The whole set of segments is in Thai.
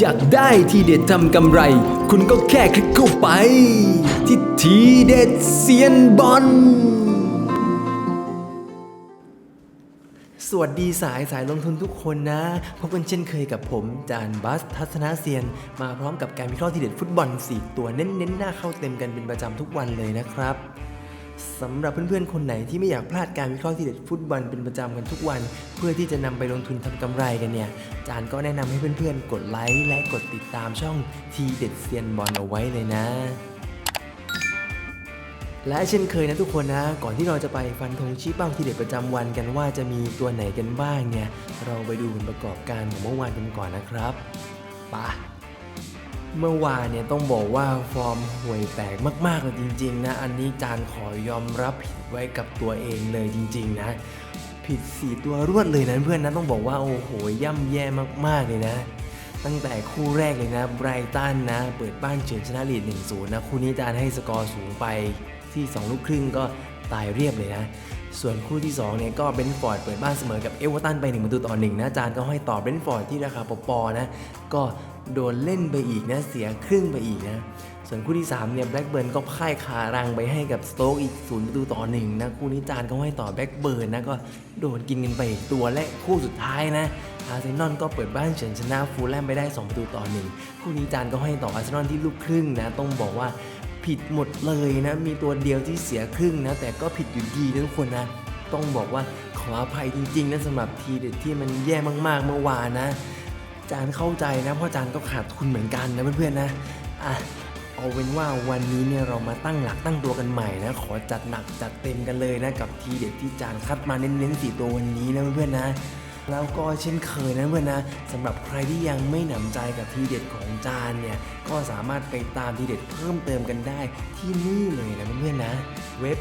อยากได้ทีเด็ดทำกำไร คุณก็แค่คลิกเข้าไป ที่ทีเด็ดเซียนบอลสวัสดีสายสายลงทุนทุกคนนะ พบกันเช่นเคยกับผม จานบัสทัศนาเซียน มาพร้อมกับการวิเคราะห์ทีเด็ดฟุตบอล 4 ตัวเน้นๆหน้าเข้าเต็มกันเป็นประจำทุกวันเลยนะครับ สำหรับเพื่อนๆ คนไหนที่ไม่อยากพลาดการวิเคราะห์ทีเด็ดฟุตบอลเป็นประจำกันทุกวัน เพื่อที่จะนำไปลงทุนทำกำไรกันเนี่ย จานก็แนะนำให้เพื่อนๆ กดไลค์และกดติดตามช่องทีเด็ดเซียนบอลเอาไว้เลยนะ และเช่นเคยนะทุกคนนะ ก่อนที่เราจะไปฟันธงชี้เป้าทีเด็ดประจำวันกันว่าจะมีตัวไหนกันบ้างเนี่ย เราไปดูผลประกอบการของเมื่อวานกันก่อนนะครับไปะ เมื่อวานเนี่ยต้องบอกว่าฟอร์มห่วยแตกมากๆเลยจริง ๆ นะ อันนี้จานขอยอมรับผิดไว้กับตัวเองเลยจริง ๆ นะ ผิด 4 ตัวรวดเลยนะเพื่อนนะต้องบอกว่าโอ้โหย่ำแย่มากๆเลยนะ ตั้งแต่คู่แรกเลยนะไบรตันนะ เปิดบ้านเฉือนชนะลีด1-0นะคู่นี้จานให้สกอร์สูงไปที่ 2 ลูกครึ่งก็ตายเรียบเลยนะ ส่วนคู่ที่2เนี่ยก็เบนฟอร์ดเปิดบ้านเสมอกับเอเวอร์ตันไป1ประตูต่อ1นะจานก็ให้ต่อเบนฟอร์ดที่ราคาปอๆนะ ก็ โดนเล่นไปอีกนะ เสียครึ่งไปอีกนะ ส่วนคู่ที่ 3 เนี่ยแบล็กเบิร์นก็พ่ายคารังไปให้กับสโต๊กอีก0ประตูต่อ1นะ คู่นี้จานก็ให้ต่อแบล็กเบิร์นนะ ก็โดนกินกันไปอีกตัวและคู่สุดท้ายนะอาร์เซนอลก็เปิดบ้านเฉือนชนะฟูลแลมไปได้ 2 ประตูต่อหนึ่งคู่นี้จานก็ให้ต่ออาร์เซนอลที่ลูกครึ่งนะ ต้องบอกว่าผิดหมดเลยนะ มีตัวเดียวที่เสียครึ่งนะ แต่ก็ผิดอยู่ดีนะทุกคนนะ ต้องบอกว่าขออภัยจริงๆนะสำหรับทีเด็ดที่มันแย่มากๆเมื่อวานนะ จานเข้าใจนะเพราะจานก็ขาดทุนเหมือนกันนะเพื่อนๆนะอะเอาเป็นว่าวันนี้เนี่ยเรามาตั้งหลักตั้งตัวกันใหม่นะขอจัดหนักจัดเต็มกันเลยนะกับทีเด็ดที่จานคัดมาเน้นๆสี่ตัววันนี้นะเพื่อนๆนะแล้วก็เช่นเคยนะเพื่อนนะสำหรับใครที่ยังไม่หนำใจกับทีเด็ดของจานเนี่ยก็สามารถไปตามทีเด็ดเพิ่มเติมกันได้ที่นี่เลยนะเพื่อนๆนะ เว็บ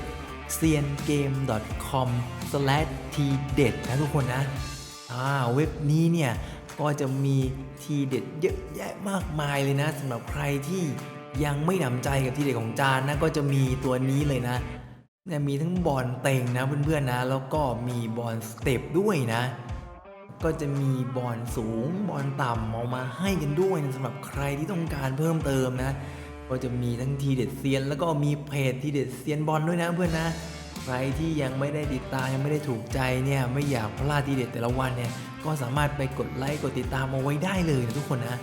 c i a n g a m e com t เด็ดนะทุกคนนะอ่าเว็บนี้เนี่ย ก็จะมีทีเด็ดเยอะแยะมากมายเลยนะสำหรับใครที่ยังไม่หนำใจกับทีเด็ดของจานนะก็จะมีตัวนี้เลยนะเนี่ยมีทั้งบอลเต็งนะเพื่อนๆนะ แล้วก็มีบอลสเต็ปด้วยนะ ก็จะมีบอลสูงบอลต่ำเอามาให้กันด้วยนะสำหรับใครที่ต้องการเพิ่มเติมนะ ก็จะมีทั้งทีเด็ดเซียน แล้วก็มีเพจทีเด็ดเซียนบอลด้วยนะเพื่อนนะใครที่ยังไม่ได้ติดตามยังไม่ได้ถูกใจเนี่ยไม่อยากพลาดทีเด็ดแต่ละวันเนี่ย ก็สามารถไปกดไลค์กดติดตามเอาไว้ได้เลยนะทุกคนนะ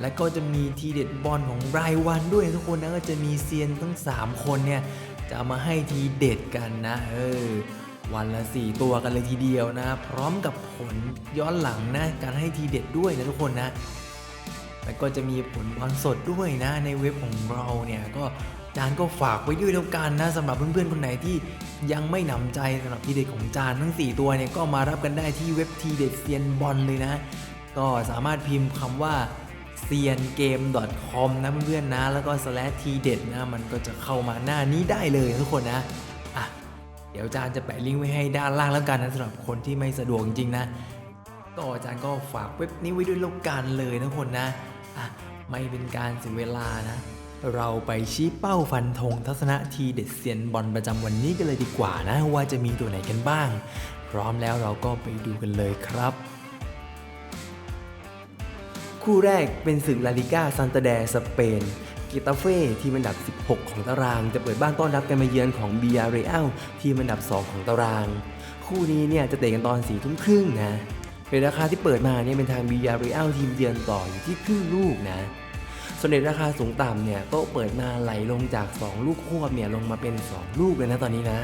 และก็จะมีทีเด็ดบอลของรายวันด้วยนะทุกคนนะก็จะมีเซียนทั้ง 3 คนเนี่ยจะมาให้ทีเด็ดกันนะเออวันละ 4 ตัวกันเลยทีเดียวนะ พร้อมกับผลย้อนหลังนะการให้ทีเด็ดด้วยนะทุกคนนะแล้วก็จะมีผลบอลสดด้วยนะในเว็บของเราเนี่ยก็ จานก็ฝากไว้ด้วยแล้วกันนะสำหรับเพื่อนๆคนไหนที่ยังไม่หนำใจสำหรับทีเด็ดของจานทั้ง 4 ตัวเนี่ยก็มารับกันได้ที่เว็บทีเด็ดเซียนบอลเลยนะ ก็สามารถพิมพ์คำว่า c i a n g a m e com นะเพื่อนๆนะ แล้วก็ slash ทีเด็ดนะมันก็จะเข้ามาหน้านี้ได้เลยทุกคนนะอะเดี๋ยวจานจะแปะลิงก์ไว้ให้ด้านล่างแล้วกันนะสำหรับคนที่ไม่สะดวกจริงๆนะก็อาจารย์ก็ฝากเว็บนี้ไว้ด้วยแล้วกันเลยนะทุกคนนะอะไม่เป็นการเสียเวลานะ เราไปชี้เป้าฟันธงทัศนะทีเด็ดเซียนบอลประจำวันนี้กันเลยดีกว่านะว่าจะมีตัวไหนกันบ้าง พร้อมแล้วเราก็ไปดูกันเลยครับ คู่แรกเป็นศึกลาลิก้าซันตาแดสเปนกิตาเฟ่ทีมอันดับ 16 ของตาราง จะเปิดบ้านต้อนรับการมาเยือนของเบียเรอัลทีมอันดับ 2 ของตาราง คู่นี้เนี่ยจะเตะกันตอน4ทุ่มครึ่งนะเป็นราคาที่เปิดมาเนี่ยเป็นทางเบียเรอัลทีมเยือนต่ออยู่ที่ครึ่งลูกนะ ส่วนในราคาสูงต่ำเนี่ยโต๊ะเปิดมาไหลลงจาก 2 ลูกควบเนี่ยลงมาเป็น 2 ลูกเลยนะตอนนี้นะ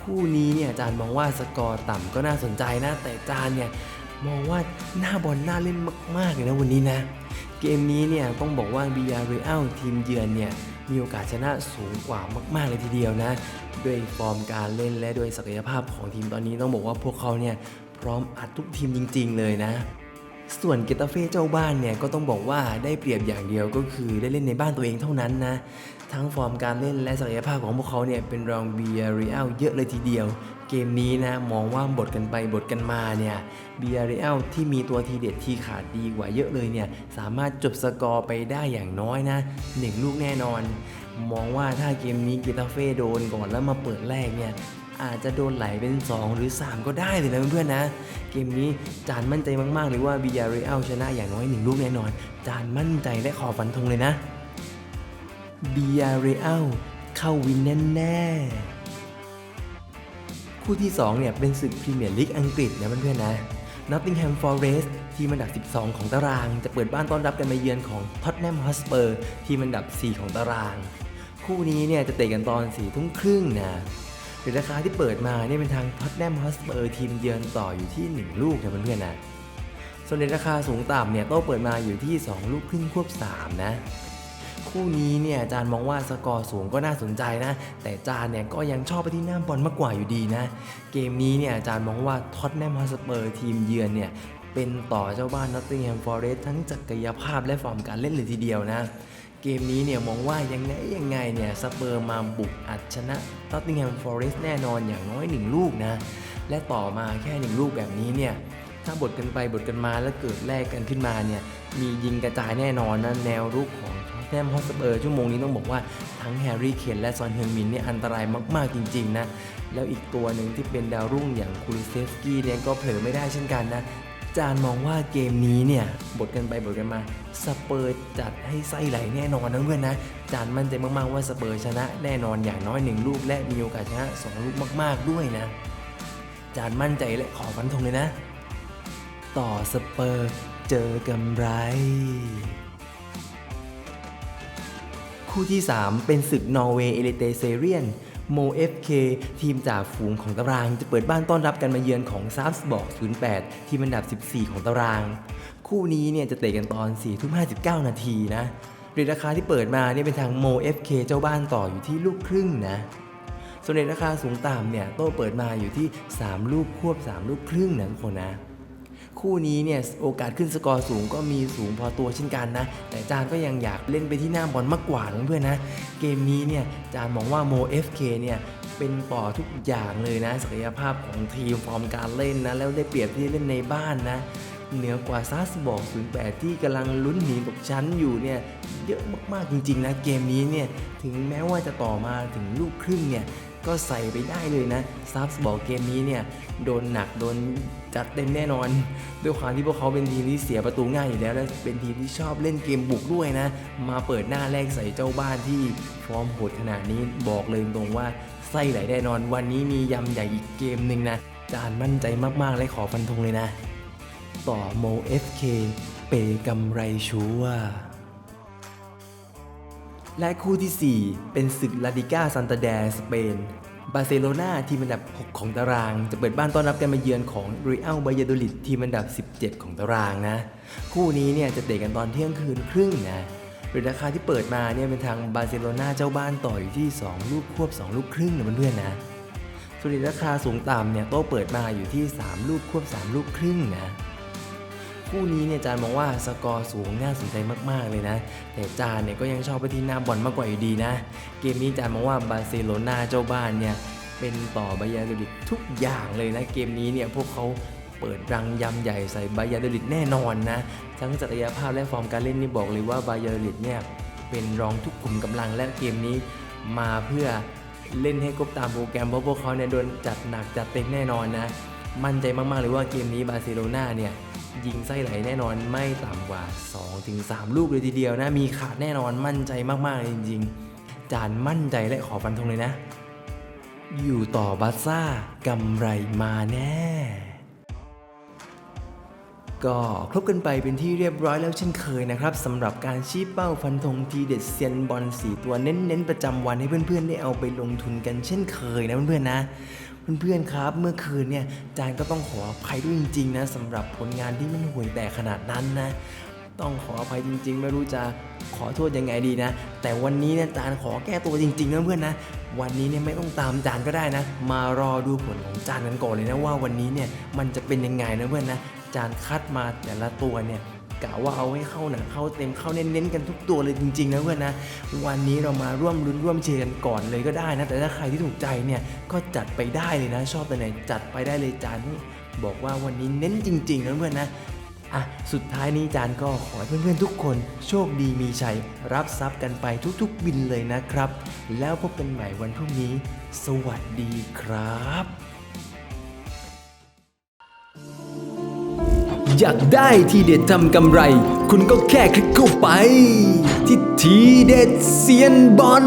คู่นี้เนี่ยอาจารย์มองว่าสกอร์ต่ำก็น่าสนใจนะ แต่อาจารย์เนี่ยมองว่าหน้าบอลน่าเล่นมากๆเลยนะวันนี้นะ เกมนี้เนี่ยต้องบอกว่าบียาเรอัลทีมเยือนเนี่ยมีโอกาสชนะสูงกว่ามาก ๆ เลยทีเดียวนะ ด้วยฟอร์มการเล่นและด้วยศักยภาพของทีมตอนนี้ต้องบอกว่าพวกเขาเนี่ยพร้อมอัดทุกทีมจริง ๆ เลยนะ ส่วนเกตาเฟ่เจ้าบ้านเนี่ยก็ต้องบอกว่าได้เปรียบอย่างเดียวก็คือได้เล่นในบ้านตัวเองเท่านั้นนะ ทั้งฟอร์มการเล่นและศักยภาพของพวกเขาเนี่ยเป็นรองเบียร์เรียลเยอะเลยทีเดียว เกมนี้นะมองว่าบทกันไปบทกันมาเนี่ยเบียร์เรลที่มีตัวทีเด็ดที่ขาดดีกว่าเยอะเลยเนี่ยสามารถจบสกอร์ไปได้อย่างน้อยนะหนึ่งลูกแน่นอน มองว่าถ้าเกมนี้เกตาเฟ่โดนก่อนแล้วมาเปิดแรกเนี่ย อาจจะโดนไหลเป็น 2 หรือ 3 ก็ได้เลยนะเพื่อนๆนะ เกมนี้จานมั่นใจมากๆเลยว่าบิยาเรอัลชนะอย่างน้อยหนึ่งลูกแน่นอน จานมั่นใจและขอฟันธงเลยนะบิยาเรอัลเข้าวินแน่ๆคู่ที่ 2 เนี่ยเป็นศึกพรีเมียร์ลีกอังกฤษนะเพื่อนๆนะ Nottingham Forest ทีมอันดับ 12 ของตาราง จะเปิดบ้านต้อนรับกันมาเยือนของ Tottenham Hotspur ทีมอันดับ 4 ของตาราง คู่นี้เนี่ยจะเตะกันตอน4ทุ่มครึ่งนะ โดยราคาที่เปิดมาเนี่ยเป็นทาง Tottenham Hotspur ทีมเยือนต่ออยู่ที่ 1 ลูกนะเพื่อนๆนะส่วนในราคาสูงต่ำเนี่ยโต้เปิดมาอยู่ที่ 2 ลูกครึ่งควบ 3 นะ คู่นี้เนี่ยอาจารย์มองว่าสกอร์สูงก็น่าสนใจนะ แต่อาจารย์เนี่ยก็ยังชอบไปที่หน้าบอลมากกว่าอยู่ดีนะ เกมนี้เนี่ยอาจารย์มองว่าท็อตแนมฮอสเปอร์ทีมเยือนเนี่ยเป็นต่อเจ้าบ้านนอตติงแฮมฟอเรสต์ทั้งจักรยภาพและฟอร์มการเล่นเลยทีเดียวนะ เกมนี้เนี่ยมองว่ายังไงยังไงเนี่ยสเปอร์มาบุกอัดชนะนอตติงแฮมฟอเรสต์แน่นอนอย่างน้อยหนึ่งลูกนะ และต่อมาแค่หนึ่งลูกแบบนี้เนี่ยถ้าบทกันไปบทกันมาแล้วเกิดแลกกันขึ้นมาเนี่ยมียิงกระจายแน่นอนนะแนวรุกของทอตแนมฮอสเปอร์ชั่วโมงนี้ต้องบอกว่าทั้งแฮร์รี่เคนและซอนเฮงมินเนี่ยอันตรายมาก ๆ จริง ๆ นะ แล้วอีกตัวหนึ่งที่เป็นดาวรุ่งอย่างคูลิเซฟสกี้เนี่ยก็เผลอไม่ได้เช่นกันนะ จานมองว่าเกมนี้เนี่ยบทกันไปบทกันมาสเปอร์จัดให้ไส้ไหลแน่นอนนะเพื่อนนะจานมั่นใจมากๆว่าสเปอร์ชนะแน่นอนอย่างน้อยหนึ่งลูกและมีโอกาสชนะสองลูกมาก ๆด้วยนะ จานมั่นใจและขอฟันธงเลยนะ ต่อสเปอร์เจอกำไร คู่ที่ 3 เป็นศึกนอร์เวย์เอเลเตเซเรียน โมเอฟเคทีมจากฝูงของตารางจะเปิดบ้านต้อนรับกันมาเยือนของซาร์สบอก08 ทีมอันดับ 14 ของตาราง คู่นี้เนี่ยจะเตะกันตอน4ทุ่ม59 นาทีนะเรทราคาที่เปิดมาเนี่ยเป็นทางโมเอฟเคเจ้าบ้านต่ออยู่ที่ลูกครึ่งนะส่วนในราคาสูงต่ำเนี่ยโต้เปิดมาอยู่ที่ 3 ลูกควบ 3 ลูกครึ่งนะทุกคนนะ คู่นี้เนี่ยโอกาสขึ้นสกอร์สูงก็มีสูงพอตัวเช่นกันนะ แต่จานก็ยังอยากเล่นไปที่หน้าบอลมากกว่านเพื่อนนะ เกมนี้เนี่ยจานมองว่าโม FK เนี่ยเป็นต่อทุกอย่างเลยนะ ศักยภาพของทีมฟอร์มการเล่นนะ แล้วได้เปรียบที่เล่นในบ้านนะเหนือกว่าซาสบอก08 ที่กำลังลุ้นหนีตกชั้นอยู่เนี่ยเยอะมากๆจริงๆนะเกมนี้เนี่ยถึงแม้ว่าจะต่อมาถึงลูกครึ่งเนี่ย ก็ใส่ไปได้เลยนะซับส์บอกเกมนี้เนี่ยโดนหนักโดนจัดเต็มแน่นอน ด้วยความที่พวกเขาเป็นทีมที่เสียประตูง่ายอยู่แล้ว และเป็นทีมที่ชอบเล่นเกมบุกด้วยนะ มาเปิดหน้าแรกใส่เจ้าบ้านที่ฟอร์มโหดขนาดนี้บอกเลยตรงว่าไส้ไหลแน่นอน วันนี้มียำใหญ่อีกเกมหนึ่งนะจานมั่นใจมากๆและขอฟันธงเลยนะ ต่อโม FK เปกำไรชัวร์ และคู่ที่ 4 เป็นศึกลาดิก้าซันตาแดสเปน บาร์เซโลนาทีมอันดับ 6 ของตาราง จะเปิดบ้านต้อนรับการมาเยือนของเรอัลบายาโดลิดทีมอันดับ 17 ของตารางนะ คู่นี้เนี่ยจะเตะกันตอนเที่ยงคืนครึ่งนะโดยราคาที่เปิดมาเนี่ยเป็นทางบาร์เซโลนาเจ้าบ้านต่ออยู่ที่ 2 ลูกควบ 2 ลูกครึ่งนะเพื่อนๆนะส่วนในราคาสูงต่ำเนี่ยโต้เปิดมาอยู่ที่ 3 ลูกควบ 3 ลูกครึ่งนะ คู่นี้เนี่ยจานมองว่าสกอร์สูงน่าสนใจมากๆเลยนะ แต่จานเนี่ยก็ยังชอบไปที่หน้าบอลมากกว่าอยู่ดีนะ เกมนี้จานมองว่าบาร์เซโลนาเจ้าบ้านเนี่ยเป็นต่อบายาโดลิดทุกอย่างเลยนะ เกมนี้เนี่ยพวกเขาเปิดรังยำใหญ่ใส่บายาโดลิดแน่นอนนะ ทั้งศักยภาพและฟอร์มการเล่นนี่บอกเลยว่าบายาโดลิดเนี่ยเป็นรองทุกกลุ่มกำลังและเกมนี้มาเพื่อเล่นให้ครบตามโปรแกรมเพราะพวกเขาเนี่ยโดนจัดหนักจัดเต็มแน่นอนนะ มั่นใจมากๆเลยว่าเกมนี้บาร์เซโลนาเนี่ย ยิงไส้ไหลแน่นอนไม่ต่ำกว่า 2-3 ลูกเลยทีเดียวนะ มีขาดแน่นอนมั่นใจมากๆเลยจริงๆ จานมั่นใจและขอฟันธงเลยนะ อยู่ต่อบาร์ซ่ากำไรมาแน่ก็ครบกันไปเป็นที่เรียบร้อยแล้วเช่นเคยนะครับสำหรับการชี้เป้าฟันธงทีเด็ดเซียนบอลสีตัวเน้นๆ ประจำวันให้เพื่อนๆ ได้เอาไปลงทุนกันเช่นเคยนะเพื่อนๆนะ เพื่อนๆครับ เมื่อคืนเนี่ยจานก็ต้องขออภัยด้วยจริงๆนะสำหรับผลงานที่มันห่วยแตกขนาดนั้นนะ ต้องขออภัยจริง ๆ ไม่รู้จะขอโทษยังไงดีนะ แต่วันนี้เนี่ยจานขอแก้ตัวจริงๆนะเพื่อนนะ วันนี้เนี่ยไม่ต้องตามจานก็ได้นะ มารอดูผลของจานกันก่อนเลยนะว่าวันนี้เนี่ยมันจะเป็นยังไงนะเพื่อนนะจานคัดมาแต่ละตัวเนี่ย กะว่าเอาให้เข้าหนังเข้าเต็มเข้าเน้นๆกันทุกตัวเลยจริงๆนะเพื่อนนะวันนี้เรามาร่วมรุ้นร่วมเชียร์กันก่อนเลยก็ได้นะแต่ถ้าใครที่ถูกใจเนี่ยก็จัดไปได้เลยนะ ชอบตัวไหนจัดไปได้เลยจานบอกว่าวันนี้เน้นจริงๆนะเพื่อนนะอะสุดท้ายนี้จานก็ขอให้เพื่อนๆทุกคน โชคดีมีชัย รับทรัพย์กันไปทุกๆบินเลยนะครับ แล้วพบกันใหม่วันพรุ่งนี้ สวัสดีครับ อยากได้ทีเด็ดทำกำไร คุณก็แค่คลิกเข้าไป ที่ทีเด็ดเซียนบอล